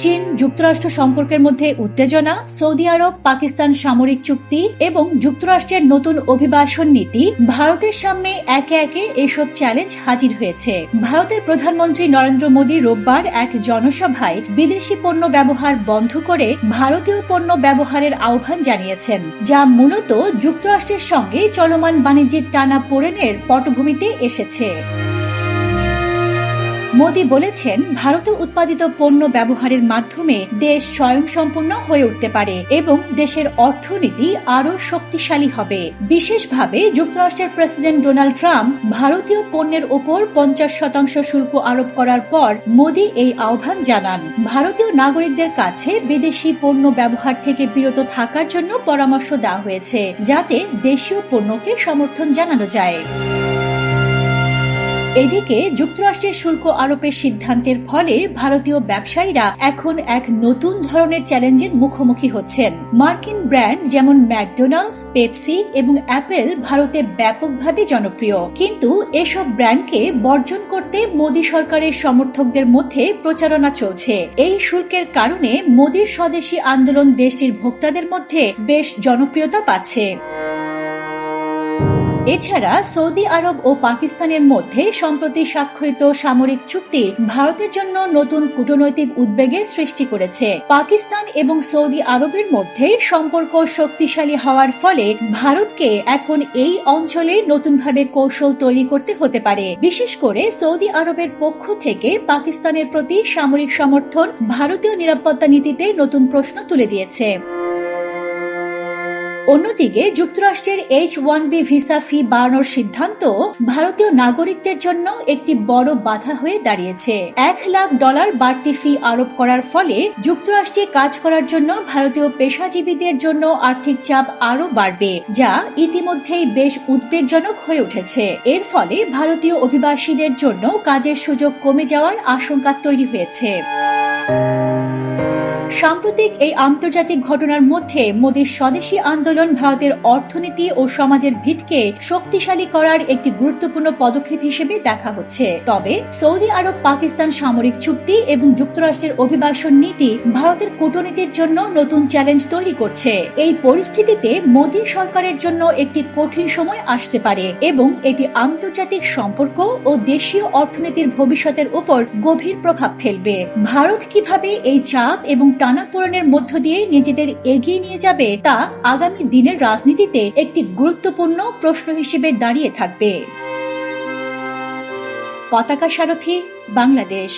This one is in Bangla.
চীন যুক্তরাষ্ট্র সম্পর্কের মধ্যে উত্তেজনা, সৌদি আরব, পাকিস্তান সামরিক চুক্তি এবং যুক্তরাষ্ট্রের নতুন অভিবাসন নীতি ভারতের সামনে একে একে এসব চ্যালেঞ্জ হাজির হয়েছে। ভারতের প্রধানমন্ত্রী নরেন্দ্র মোদী রোববার এক জনসভায় বিদেশি পণ্য ব্যবহার বন্ধ করে ভারতীয় পণ্য ব্যবহারের আহ্বান জানিয়েছেন, যা মূলত যুক্তরাষ্ট্রের সঙ্গে চলমান বাণিজ্যিক টানা পোড়েনের পটভূমিতে এসেছে। মোদী বলেছেন, ভারতে উৎপাদিত পণ্য ব্যবহারের মাধ্যমে দেশ স্বয়ংসম্পূর্ণ হয়ে উঠতে পারে এবং দেশের অর্থনীতি আরও শক্তিশালী হবে। বিশেষভাবে যুক্তরাষ্ট্রের প্রেসিডেন্ট ডোনাল্ড ট্রাম্প ভারতীয় পণ্যের ওপর পঞ্চাশ শতাংশ শুল্ক আরোপ করার পর মোদী এই আহ্বান জানান। ভারতীয় নাগরিকদের কাছে বিদেশি পণ্য ব্যবহার থেকে বিরত থাকার জন্য পরামর্শ দেওয়া হয়েছে, যাতে দেশীয় পণ্যকে সমর্থন জানানো যায়। এদিকে যুক্তরাষ্ট্রের শুল্ক আরোপের সিদ্ধান্তের ফলে ভারতীয় ব্যবসায়ীরা এখন এক নতুন ধরনের চ্যালেঞ্জের মুখোমুখি হচ্ছেন। মার্কিন ব্র্যান্ড যেমন ম্যাকডোনাল্ডস, পেপসি এবং অ্যাপেল ভারতে ব্যাপকভাবে জনপ্রিয়। কিন্তু এসব ব্র্যান্ডকে বর্জন করতে মোদী সরকারের সমর্থকদের মধ্যে প্রচারণা চলছে। এই শুল্কের কারণে মোদীর স্বদেশী আন্দোলন দেশটির ভোক্তাদের মধ্যে বেশ জনপ্রিয়তা পাচ্ছে। এছাড়া সৌদি আরব ও পাকিস্তানের মধ্যে সম্প্রতি স্বাক্ষরিত সামরিক চুক্তি ভারতের জন্য নতুন কূটনৈতিক উদ্বেগের সৃষ্টি করেছে। পাকিস্তান এবং সৌদি আরবের মধ্যে সম্পর্ক শক্তিশালী হওয়ার ফলে ভারতকে এখন এই অঞ্চলে নতুনভাবে কৌশল তৈরি করতে হতে পারে। বিশেষ করে সৌদি আরবের পক্ষ থেকে পাকিস্তানের প্রতি সামরিক সমর্থন ভারতীয় নিরাপত্তা নীতিতে নতুন প্রশ্ন তুলে দিয়েছে। অন্যদিকে, যুক্তরাষ্ট্রের H one B visa fee বাড়ানোর সিদ্ধান্ত ভারতীয় নাগরিকদের জন্য একটি বড় বাধা হয়ে দাঁড়িয়েছে। এক লাখ ডলার বাড়তি ফি আরোপ করার ফলে যুক্তরাষ্ট্রে কাজ করার জন্য ভারতীয় পেশাজীবীদের জন্য আর্থিক চাপ আরও বাড়বে, যা ইতিমধ্যেই বেশ উদ্বেগজনক হয়ে উঠেছে। এর ফলে ভারতীয় অভিবাসীদের জন্য কাজের সুযোগ কমে যাওয়ার আশঙ্কা তৈরি হয়েছে। সাম্প্রতিক এই আন্তর্জাতিক ঘটনার মধ্যে মোদীর স্বদেশী আন্দোলন ভারতের অর্থনীতি ও সমাজের ভিতকে শক্তিশালী করার একটি গুরুত্বপূর্ণ পদক্ষেপ হিসেবে দেখা হচ্ছে। তবে সৌদি আরব পাকিস্তান সামরিক চুক্তি এবং যুক্তরাষ্ট্রের অভিবাসন নীতি ভারতের কূটনীতির জন্য নতুন চ্যালেঞ্জ তৈরি করছে। এই পরিস্থিতিতে মোদী সরকারের জন্য একটি কঠিন সময় আসতে পারে এবং এটি আন্তর্জাতিক সম্পর্ক ও দেশীয় অর্থনীতির ভবিষ্যতের উপর গভীর প্রভাব ফেলবে। ভারত কীভাবে এই চাপ এবং টানাপোড়েনের মধ্য দিয়ে নিজেদের এগিয়ে নিয়ে যাবে তা আগামী দিনের রাজনীতিতে একটি গুরুত্বপূর্ণ প্রশ্ন হিসেবে দাঁড়িয়ে থাকবে। পতাকা সারথী, বাংলাদেশ।